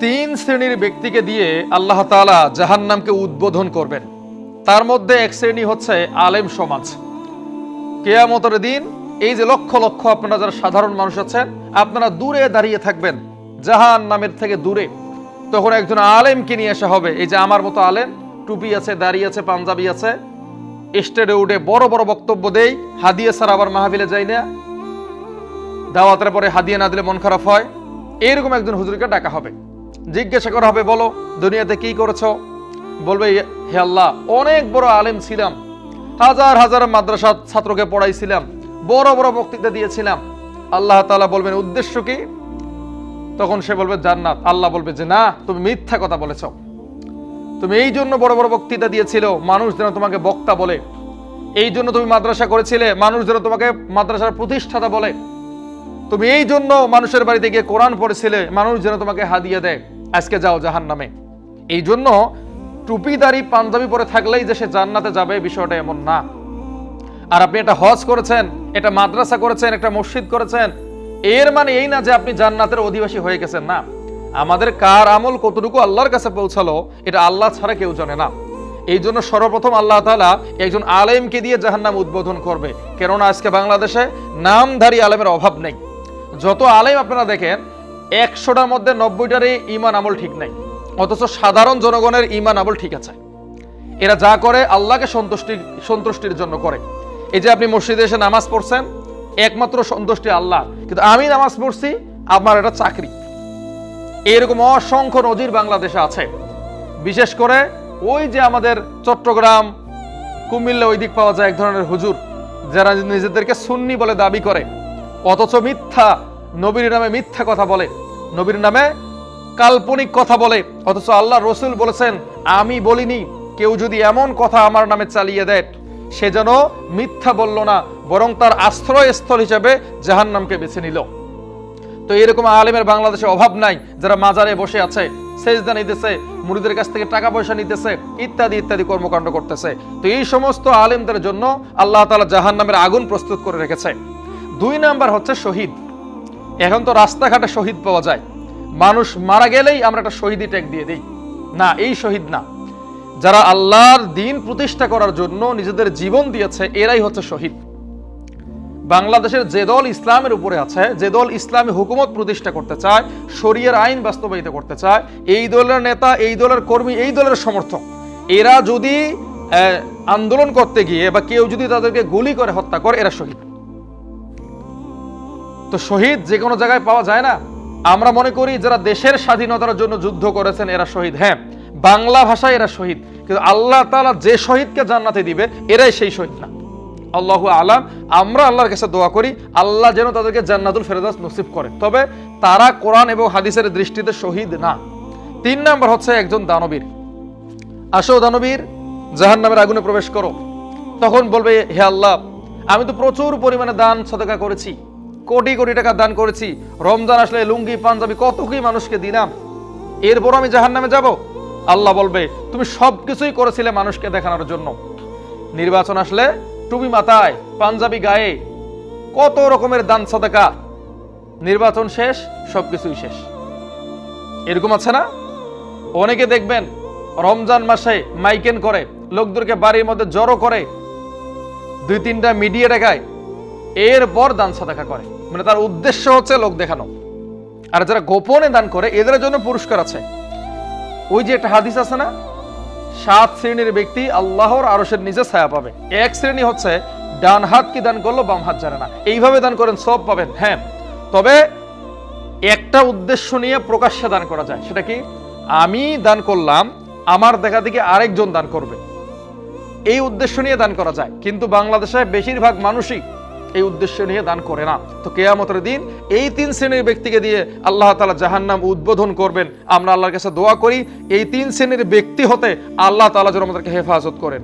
তিন শ্রেণির ব্যক্তিকে দিয়ে আল্লাহ তাআলা জাহান্নামকে উদ্বোধন করবেন। তার মধ্যে এক শ্রেণি হচ্ছে আলেম সমাজ। কেয়ামতের দিন এই যে লক্ষ লক্ষ আপনারা যারা সাধারণ মানুষ আছেন, আপনারা দূরে দাঁড়িয়ে থাকবেন জাহান নামের থেকে দূরে। তখন একজন আলেমকে নিয়ে আসা হবে। এই যে আমার মতো আলেম, টুপি আছে দাঁড়িয়ে আছে, পাঞ্জাবি আছে। স্টেডে উঠে বড় বড় বক্তব্য দেই, হাদিয়ে স্যার আবার মাহবিলে যাই না। দাওয়াতের পরে হাদিয়ে না দিলে মন খারাপ হয়। এইরকম একজন হুজুরকে ডাকা হবে। জিজ্ঞাসা করা হবে, বলো, দুনিয়াতে কি করেছ? বলবে, হে আল্লাহ, অনেক বড় আলেম ছিলাম। হাজার হাজার মাদ্রাসা ছাত্রকে পড়াইছিলাম, বড় বড় বক্তৃতা দিয়েছিলাম। আল্লাহ তাআলা বলবেন, উদ্দেশ্য কি? তখন সে বলবে, জান্নাত। আল্লাহ বলবে যে, না, তুমি মিথ্যা কথা বলেছ। তুমি এই জন্য বড় বড় বক্তৃতা দিয়েছিল, মানুষ যেন তোমাকে বক্তা বলে। এই জন্য তুমি মাদ্রাসা করেছিলে, মানুষ যেন তোমাকে মাদ্রাসার প্রতিষ্ঠাতা বলে। তুমি এই জন্য মানুষের বাড়িতে গিয়ে কোরআন পড়েছিলে, মানুষ যেন তোমাকে হাদিয়ে দেয়। আজকে যাও জাহান নামে এই জন্য টুপিদারি পাঞ্জাবি পরে থাকলেই যে সে জান্নাতে যাবে, বিষয়টা এমন না। আর আপনি এটা হজ করেছেন, এটা মাদ্রাসা করেছেন, একটা মসজিদ করেছেন, এর মানে এই না যে আপনি জান্নাতের অধিবাসী হয়ে গেছেন, না। আমাদের কার আমল কতটুকু আল্লাহর কাছে পৌঁছালো, এটা আল্লাহ ছাড়া কেউ জানে না। এই জন্য সর্বপ্রথম আল্লাহ তালা একজন আলেমকে দিয়ে জাহান্নাম উদ্বোধন করবে। কেননা আজকে বাংলাদেশে নামধারী আলেমের অভাব নেই। যত আলেম আপনারা দেখেন, একশোটার মধ্যে নব্বইটারই ইমান আমল ঠিক নাই। অথচ সাধারণ জনগণের ইমান আমল ঠিক আছে। এরা যা করে আল্লাহকে সন্তুষ্টি সন্তুষ্টির জন্য করে। এই যে আপনি মসজিদে এসে নামাজ পড়ছেন, একমাত্র সন্তুষ্টি আল্লাহ। কিন্তু আমি নামাজ পড়ছি, আমার এটা চাকরি। এরকম অসংখ্য নজির বাংলাদেশে আছে। বিশেষ করে ওই যে আমাদের চট্টগ্রাম, কুমিল্লা ওই দিক পাওয়া যায় এক ধরনের হুজুর, যারা নিজেদেরকে সুন্নি বলে দাবি করে। অথচ মিথ্যা। নবীর নামে মিথ্যা কথা বলে। নবীর নামে কাল্পনিক কথা বলে। অথচ আল্লাহ রসুল বলেছেন, আমি বলিনি, কেউ যদি এমন কথা আমার নামে চালিয়ে দেয়, সে যেন মিথ্যা বলল না, বরং তার আশ্রয়স্থল হিসেবে জাহান্নামকে বেছে নিল। তো এরকম আলেমের বাংলাদেশে অভাব নাই, যারা মাজারে বসে আছে, সেজদা নিতেছে, মুড়িদের কাছ থেকে টাকা পয়সা নিতেছে, ইত্যাদি ইত্যাদি কর্মকাণ্ড করতেছে। তো এই সমস্ত আলেমদের জন্য আল্লাহ তাআলা জাহান্নামের আগুন প্রস্তুত করে রেখেছে। দুই নাম্বার হচ্ছে শহীদ। এখন তো রাস্তাঘাটে শহীদ পাওয়া যায়। মানুষ মারা গেলেই আমরা একটা শহীদি ট্যাগ দিয়ে দিই। না, এই শহীদ না। যারা আল্লাহর দিন প্রতিষ্ঠা করার জন্য নিজেদের জীবন দিয়েছে, এরাই হচ্ছে শহীদ। বাংলাদেশের যে দল ইসলামের উপরে আছে, যে দল ইসলামী হুকুমত প্রতিষ্ঠা করতে চায় শরীয়র আইন বাস্তবায়িত করতে চায়, এই দলের নেতা, এই দলের কর্মী, এই দলের সমর্থক, এরা যদি আন্দোলন করতে গিয়ে বা কেউ যদি তাদেরকে গুলি করে, হত্যা করে, এরা শহীদ। তো শহীদ যে কোনো জায়গায় পাওয়া যায় না। আমরা মনে করি যারা দেশের স্বাধীনতার জন্য যুদ্ধ করেছেন, এরা শহীদ। হ্যাঁ বাংলা ভাষায় এরা শহীদ। কিন্তু আল্লাহ তাআলা যে শহীদকে জান্নাতে দিবে, এরাই সেই শহীদ না। আল্লাহ আলাম, আমরা আল্লাহর কাছে দোয়া করি, আল্লাহ যেন তাদেরকে জান্নাতুল ফেরদাস নসিব করে। তবে তারা কোরআন এবং হাদিসের দৃষ্টিতে শহীদ না। তিন নাম্বার হচ্ছে একজন দানবীর। আসো দানবীর জাহান নামের আগুনে প্রবেশ করো। তখন বলবে, হে আল্লাহ, আমি তো প্রচুর পরিমাণে দান, সদকা করেছি। কোটি কোটি টাকা দান করেছি। রমজান আসলে লুঙ্গি, পাঞ্জাবি, কত কি মানুষকে দিলাম। এরপর আমি জাহান নামে যাব। আল্লাহ বলবে, তুমি সব কিছুই করেছিলে মানুষকে দেখানোর জন্য। নির্বাচন আসলে টুপি মাথায়, পাঞ্জাবি গায়ে, কত রকমের দান সদকা। নির্বাচন শেষ, সবকিছুই শেষ। এরকম আছে না? অনেকে দেখবেন, রমজান মাসে মাইকেন করে, লোকদেরকে বাড়ির মধ্যে জড়ো করে, দুই তিনটা মিডিয়া দেখায়, এরপর দান সাদাকা করে। মানে তার উদ্দেশ্য হচ্ছে লোক দেখানো। আর যারা গোপনে দান করে, এদের জন্য পুরস্কার আছে। ওই যে একটা হাদিস আছে না? সাত শ্রেণির ব্যক্তি আল্লাহর আরশের নিচে ছায়া পাবে। এক শ্রেণি হচ্ছে, ডান হাত কি দান করল, বাম হাত জানে না। এইভাবে দান করেন, সব পাবেন। হ্যাঁ তবে একটা উদ্দেশ্য নিয়ে প্রকাশ্যে দান করা যায়। সেটা কি? আমি দান করলাম, আমার দেখা দেখি আরেকজন দান করবে। এই উদ্দেশ্য নিয়ে দান করা যায়। কিন্তু বাংলাদেশে বেশিরভাগ মানুষই এই উদ্দেশ্য নিয়ে দান করে না। তো কেয়ামতের দিন এই তিন শ্রেণির ব্যক্তিকে দিয়ে আল্লাহ তালা জাহান্নাম উদ্বোধন করবেন। আমরা আল্লাহর কাছে দোয়া করি, এই তিন শ্রেণির ব্যক্তি হতে আল্লাহ তালা যেন আমাদেরকে হেফাজত করেন।